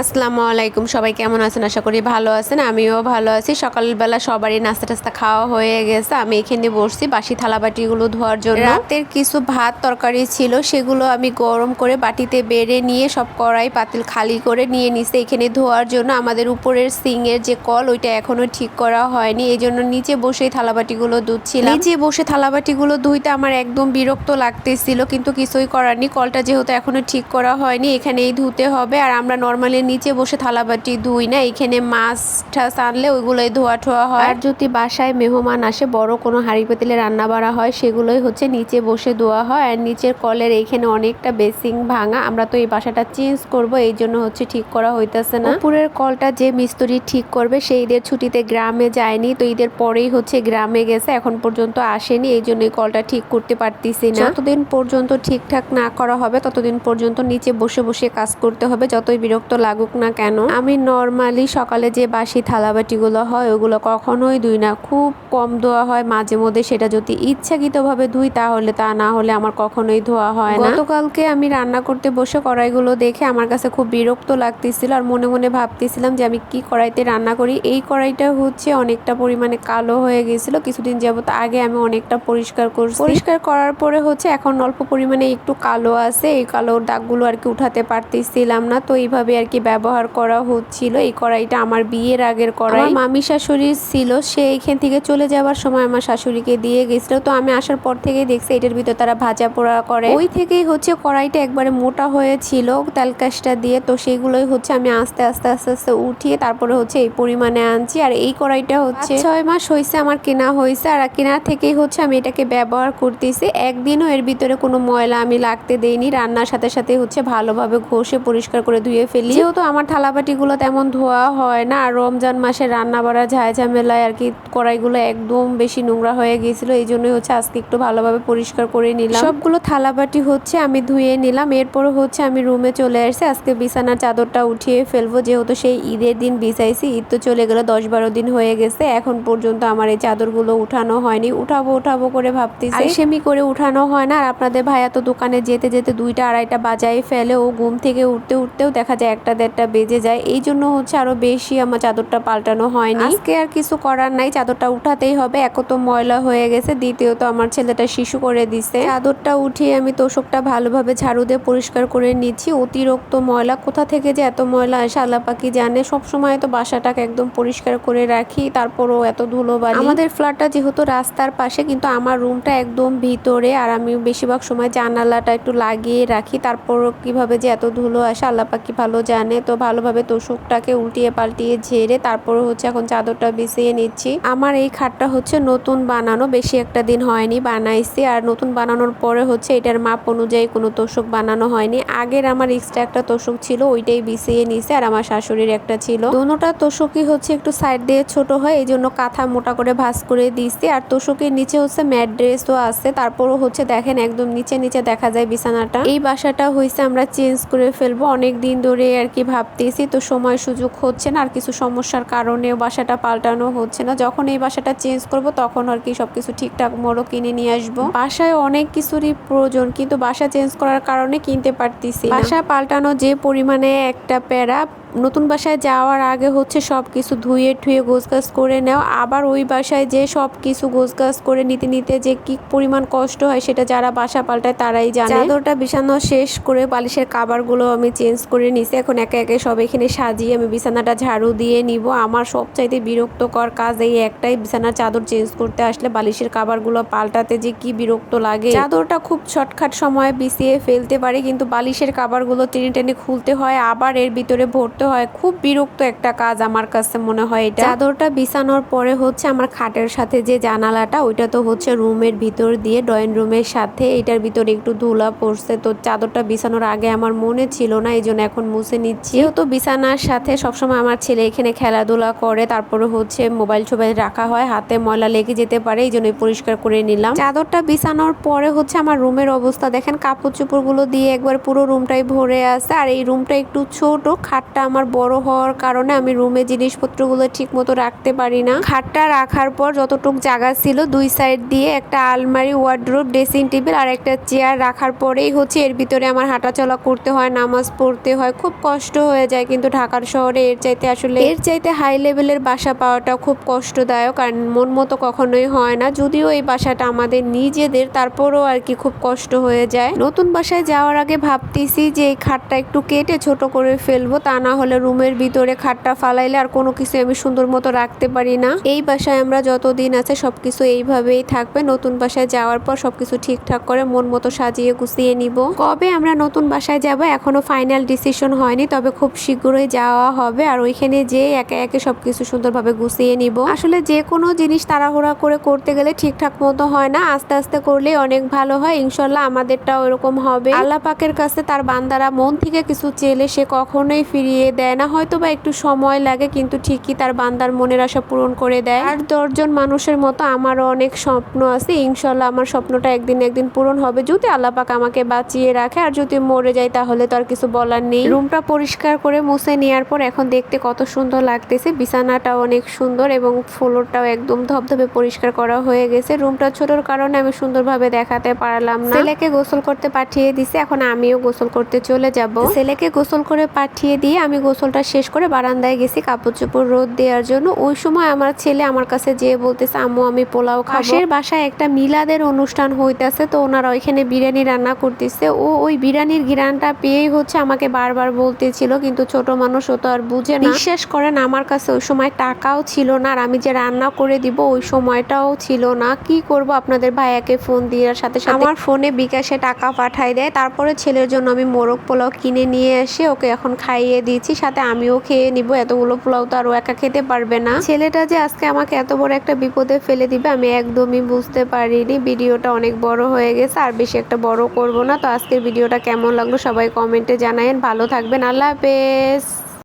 আসসালামু আলাইকুম। সবাই কেমন আছেন? আশা করি ভালো আছেন আমিও ভালো আছি। সকালবেলা সবারই নাস্তা টাস্তা খাওয়া হয়ে গেছে। আমি এখানে বসছি বাসি থালা বাটিগুলো ধোয়ার জন্য। রাতের কিছু ভাত তরকারি ছিল সেগুলো আমি গরম করে বাটিতে বেড়ে নিয়ে সব কড়াই পাতিল খালি করে নিয়ে নিছে এখানে ধোয়ার জন্য আমাদের উপরের সিংয়ের যে কল ওইটা এখনও ঠিক করা হয়নি। এই জন্য নিচে বসেই থালা বাটিগুলো ধুচ্ছিলাম। নিচে বসে থালা বাটিগুলো ধুইতে আমার একদম বিরক্ত লাগতেছিল কিন্তু কিছুই করার নেই। কলটা যেহেতু এখনও ঠিক করা হয়নি এখানেই ধুতে হবে। আর আমরা নর্মালি নিচে বসে থালাবাটি ধুই না এখানে মাছ ঠাস আনলে ওইগুলোই ধোয়া ঠোয়া হয়। আর যদি বাসায় মেহমান আসে বড় কোনো হাঁড়ি পাতিলে রান্না বাড়া হয় সেগুলোই হচ্ছে নিচে বসে ধোয়া হয়। আর নিচের কলের এইখানে অনেকটা বেসিং ভাঙা আমরা তো এই বাসাটা চেঞ্জ করব এই জন্য হচ্ছে ঠিক করা হইতেছে না। উপরের কলটা যে মিস্ত্রি ঠিক করবে সেই ঈদের ছুটিতে গ্রামে যায়নি তো ঈদের পরেই হচ্ছে গ্রামে গেছে এখন পর্যন্ত আসেনি এই জন্য এই কলটা ঠিক করতে পারতেছি না। যতদিন পর্যন্ত ঠিকঠাক না করা হবে ততদিন পর্যন্ত নিচে বসে বসে কাজ করতে হবে যতই বিরক্ত লাগুক। না কেন, আমি নর্মালি সকালে যে বাসি থালাবাটিগুলো হয়, ওগুলো কখনোই ধুই না। খুব কম ধোয়া হয়, মাঝে মধ্যে সেটা যদি ইচ্ছাকৃতভাবে ধুই, তাহলে তা না হলে আমার কখনোই ধোয়া হয় না। গতকালকে আমি রান্না করতে বসে কড়াইগুলো দেখে আমার কাছে খুব বিরক্ত লাগতেছিল আর মনে মনে ভাবতেছিলাম যে আমি কি কড়াইতে রান্না করি। এই কড়াইটা হচ্ছে অনেকটা পরিমাণে কালো হয়ে গেছিল। কিছুদিন যাবত আগে আমি অনেকটা পরিষ্কার করছি। পরিষ্কার করার পরে হচ্ছে এখন অল্প পরিমাণে একটু কালো আছে। এই কালো দাগগুলো আর কি উঠাতে পারতেছিলাম না। তো এইভাবে আর কি ব্যবহার করা হচ্ছিল। এই কড়াইটা আমার বিয়ের আগের কড়াই। মামি শাশুড়ির ছিল সে এখান থেকে চলে যাওয়ার সময় আমার শাশুড়িকে দিয়ে গেছিল। তো আমি আসার পর থেকেই দেখছি এটার ভিতর তারা ভাজা পোড়া করে। ওই থেকেই হচ্ছে কড়াইটা একবারে মোটা হয়েছিল তেলকাশটা দিয়ে। তো সেগুলোই হচ্ছে আমি আস্তে আস্তে আস্তে আস্তে উঠিয়ে তারপরে হচ্ছে এই পরিমাণে আনছি। আর এই কড়াইটা হচ্ছে ছয় মাস হয়েছে আমার কেনা হয়েছে আর কেনা থেকেই হচ্ছে আমি এটাকে ব্যবহার করতেছি। একদিনও এর ভিতরে কোনো ময়লা আমি লাগতে দেইনি। রান্নার সাথে সাথে হচ্ছে ভালোভাবে ঘষে পরিষ্কার করে ধুয়ে ফেলি। যেহেতু আমার থালাবাটিগুলো তেমন ধোয়া হয় না। আর রমজান মাসে রান্না বাড়া ঝায় ঝামেলায় আর কি কড়াইগুলো একদম বেশি নোংরা হয়ে গিয়েছিল। এই জন্যই হচ্ছে আজকে একটু ভালোভাবে পরিষ্কার করে নিলাম। সবগুলো থালাবাটি হচ্ছে আমি ধুয়ে নিলাম। এরপর হচ্ছে আমি রুমে চলে আসছি। আজকে বিছানার চাদরটা উঠিয়ে ফেলব। যেহেতু সেই ঈদের দিন বিছাইছি ঈদ তো চলে গেল দশ বারো দিন হয়ে গেছে। এখন পর্যন্ত আমার এই চাদরগুলো উঠানো হয়নি। উঠাবো উঠাবো করে ভাবতেছি। সেমি করে উঠানো হয় না। আর আপনাদের ভাইয়া তো দোকানে যেতে যেতে দুইটা আড়াইটা বাজাই ফেলে। ও ঘুম থেকে উঠতে উঠতেও দেখা যায় একটা দেড়টা বেজে যায়। এই জন্য হচ্ছে আরও বেশি আমার চাদরটা পাল্টানো হয়নি। আজকে আর কিছু করার নাই চাদরটা উঠাতেই হবে। এক তো ময়লা হয়ে গেছে দ্বিতীয়ত আমার ছেলেটা শিশু করে দিছে। চাদরটা উঠিয়ে আমি তোষকটা ভালোভাবে ঝাড়ু দিয়ে পরিষ্কার করে নিচ্ছি। অতিরিক্ত ময়লা কোথা থেকে যে এত ময়লা আসে আল্লাহ পাকি জানে। সব সময় তো বাসাটাকে একদম পরিষ্কার করে রাখি তারপরও এত ধুলো বালি আমাদের ফ্ল্যাটটা যেহেতু রাস্তার পাশে কিন্তু আমার রুমটা একদম ভিতরে। আর আমি বেশিরভাগ সময় জানালাটা একটু লাগিয়ে রাখি। তারপরও কীভাবে যে এত ধুলো আসে আল্লাহ পাকি ভালো জানে। তো ভালোভাবে তোষকটাকে উল্টিয়ে পাল্টিয়ে ঝেড়ে তারপরে হচ্ছে এখন চাদরটা বিছিয়ে নিচ্ছি। আমার এই খাটটা হচ্ছে নতুন বানানো, বেশি একটা দিন হয়নি বানাইছি। আর নতুন বানানোর পরে হচ্ছে এটার মাপ অনুযায়ী কোনো তোষক বানানো হয়নি। আগের আমার এক্সট্রা একটা তোষক ছিল, ওইটাই বিছিয়ে নিছে আর আমার শাশুড়ির একটা ছিল। দোনোটা তোষকই হচ্ছে একটু সাইড দিয়ে ছোট হয় এই জন্য কাঁথা মোটা করে ভাঁজ করে দিয়েছি আর তোষকের নিচে হচ্ছে ম্যাট ড্রেসও আছে, তারপরও হচ্ছে দেখেন একদম নিচে নিচে দেখা যায় বিছানাটা। এই বাসাটা হয়েছে আমরা চেঞ্জ করে ফেলব। অনেক দিন ধরে আর কি ভাবতেছি? তো সময় সুযোগ হচ্ছে না, আর কিছু সমস্যার কারণেও বাসাটা পাল্টানো হচ্ছে না। যখন এই বাসাটা চেঞ্জ করব, তখন আর কি সবকিছু ঠিকঠাক মতো কিনে নিয়ে আসব। বাসায় অনেক কিছুরই প্রয়োজন, কিন্তু বাসা চেঞ্জ করার কারণে কিনতে পারতেছি। বাসা পাল্টানো যে পরিমাণে একটা প্যারা নতুন বাসায় যাওয়ার আগে হচ্ছে সব কিছু ধুয়ে ঠুয়ে গোছগাছ করে নেওয়া। আবার ওই বাসায় যে সব কিছু গোছগাছ করে নিতে নিতে যে কি পরিমাণ কষ্ট হয় সেটা যারা বাসা পাল্টায় তারাই জানে। চাদরটা বিছানো শেষ করে বালিশের কাবারগুলো আমি চেঞ্জ করে নিছি। এখন একে একে সব এখানে সাজিয়ে আমি বিছানাটা ঝাড়ু দিয়ে নিব। আমার সবচাইতে বিরক্তকর কাজ এই একটাই বিছানার চাদর চেঞ্জ করতে আসলে বালিশের কাবারগুলো পাল্টাতে যে কি বিরক্ত লাগে। চাদরটা খুব শর্টকাট সময় বিছিয়ে ফেলতে পারে কিন্তু বালিশের কাবারগুলো টেনে টেনে খুলতে হয়। আবার এর ভিতরে ভর্তি করতে হয়। খুব বিরক্ত একটা কাজ আমার কাছে মনে হয় এটা। চাদরটা বিছানোর পরে হচ্ছে আমার খাটের সাথে যে জানালাটা, ওইটা তো হচ্ছে রুমের ভিতর দিয়ে ড্রয়িং রুমের সাথে, এটার ভিতরে একটু ধুলা পড়ছে। তো চাদরটা বিছানোর আগে আমার মনে ছিল না, এই জন্য এখন মুছে নিচ্ছি। যেহেতু বিছানার সাথে সবসময় আমার ছেলে এখানে খেলাধুলা করে, তারপরে হচ্ছে মোবাইল টোবাইল রাখা হয়, হাতে ময়লা লেগে যেতে পারে, এই জন্যই পরিষ্কার করে নিলাম। চাদরটা বিছানোর পরে হচ্ছে আমার রুমের অবস্থা, দেখেন কাপড় চোপড়গুলো দিয়ে একবার পুরো রুমটাই ভরে আছে, আর এই রুমটা একটু ছোট, খাটটা আমার বড় হওয়ার কারণে আমি রুমে জিনিসপত্রগুলো ঠিক মতো রাখতে পারি না। খাটটা রাখার পর যতটুক জায়গা ছিল দুই সাইড দিয়ে একটা আলমারি ওয়ার্ড্রোব ড্রেসিং টেবিল আর একটা চেয়ার রাখার পরেই হচ্ছে এর ভিতরে আমার হাঁটাচলা করতে হয়, নামাজ পড়তে হয়। খুব কষ্ট হয়ে যায় কিন্তু ঢাকার শহরে এর চাইতে আসলে। এর চাইতে হাই লেভেলের বাসা পাওয়াটা খুব কষ্টদায়ক আর মন মতো কখনোই হয় না। যদিও এই বাসাটা আমাদের নিজেদের, তারপরও আর কি খুব কষ্ট হয়ে যায়। নতুন বাসায় যাওয়ার আগে ভাবতেছি যে এই খাটটা একটু কেটে ছোট করে ফেলব, তা না হলে রুমের ভিতরে খাটটা ফালাইলে আর কোনো কিছু আমি সুন্দর মতো রাখতে পারি না। এই বাসায় আমরা যতদিন আছে সবকিছু এইভাবেই থাকবে। নতুন বাসায় যাওয়ার পর সবকিছু ঠিকঠাক করে মন মতো সাজিয়ে গুছিয়ে নিব। কবে আমরা নতুন বাসায় যাব এখনও ফাইনাল ডিসিশন হয়নি, তবে খুব শীঘ্রই যাওয়া হবে আর ওইখানে যে একে একে সবকিছু সুন্দরভাবে গুছিয়ে নিব। আসলে যে কোনো জিনিস তাড়াহুড়া করে করতে গেলে ঠিকঠাক মতো হয় না। আস্তে আস্তে করলে অনেক ভালো হয়। ইনশাল্লাহ আমাদেরটাও এরকম হবে। আল্লাহ পাকের কাছে তার বান্দারা মন থেকে কিছু চেলে সে কখনোই ফিরিয়ে দেয় না হয়তো বা একটু সময় লাগে, কিন্তু ঠিকই তার বান্দার মনের আশা পূরণ করে দেয়। আর দশজন মানুষের মতো আমারও অনেক স্বপ্ন আছে ইনশাল্লাহ আমার স্বপ্নটা একদিন একদিন পূরণ হবে। যদি আল্লাহ পাক আমাকে বাঁচিয়ে রাখে, আর যদি মরে যায়, তাহলে তো আর কিছু বলার নেই। রুমটা পরিষ্কার করে মুছে নেওয়ার পর এখন দেখতে কত সুন্দর লাগতেছে। বিছানাটা অনেক সুন্দর এবং ফ্লোরটাও একদম ধবধবে পরিষ্কার করা হয়ে গেছে। রুমটা ছোটর কারণে আমি সুন্দরভাবে দেখাতে পারলাম না। ছেলেকে গোসল করতে পাঠিয়ে দিছে, এখন আমিও গোসল করতে চলে যাব। ছেলেকে গোসল করে পাঠিয়ে দিয়ে আমি গোসলটা শেষ করে বারান্দায় গেছি কাপড় চোপড় রোদ দেওয়ার জন্য। ওই সময় আমার ছেলে আমার কাছে যেয়ে বলতেছে আম্মু আমি পোলাও খাসের বাসায় একটা মিলাদের অনুষ্ঠান হইতাছে তো ওনারা ওইখানে বিরিয়ানি রান্না করতেছে। ও ওই বিরিয়ানির ঘিরানটা পেয়েই হচ্ছে আমাকে বারবার বলতেছিল কিন্তু ছোট মানুষ ও তো আর বুঝে না। বিশ্বাস করেন আমার কাছে ওই সময় টাকাও ছিল না আর আমি যে রান্না করে দিব ওই সময়টাও ছিল না। কি করব? আপনাদের ভাইয়াকে ফোন দেওয়ার সাথে সাথে আমার ফোনে বিকাশে টাকা পাঠাই দেয়। তারপরে ছেলের জন্য আমি মোরগ পোলাও কিনে নিয়ে এসে ওকে এখন খাইয়ে দিয়েছি। সাথে আমিও খেয়ে নিব। এতগুলো পোলাও তো আরও একা খেতে পারবে না। ছেলেটা যে আজকে আমাকে এত বড় একটা বিপদে ফেলে দিবে, আমি একদমই বুঝতে পারিনি। ভিডিওটা অনেক বড় হয়ে গেছে, আর বেশি একটা বড় করব না। তো আজকের ভিডিওটা কেমন লাগল সবাই কমেন্টে জানায়েন। ভালো থাকবেন, আল্লাহ হাফেজ।